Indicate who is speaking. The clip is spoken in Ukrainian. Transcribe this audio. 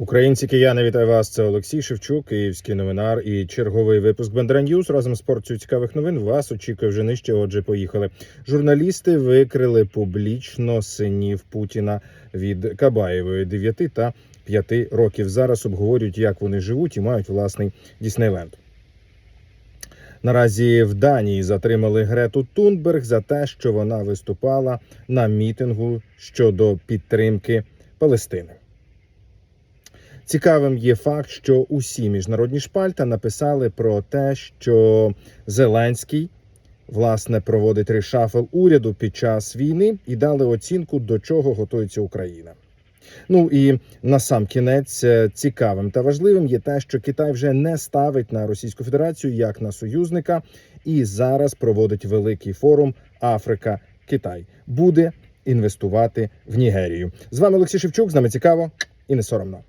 Speaker 1: Українці кияни, вітаю вас. Це Олексій Шевчук, київський новинар і черговий випуск Бандера Ньюз. Разом з порцією цікавих новин вас очікує вже нижче. Отже, поїхали. Журналісти викрили публічно синів Путіна від Кабаєвої 9 та 5 років. Зараз обговорюють, як вони живуть і мають власний Діснейленд. Наразі в Данії затримали Грету Тунберг за те, що вона виступала на мітингу щодо підтримки Палестини. Цікавим є факт, що усі міжнародні шпальта написали про те, що Зеленський власне проводить решафл уряду під час війни і дали оцінку, до чого готується Україна. Ну і на сам кінець е, цікавим та важливим є те, що Китай вже не ставить на Російську Федерацію як на союзника, і зараз проводить великий форум Африка Китай буде інвестувати в Нігерію. З вами Олексій Шевчук. З нами цікаво і не соромно.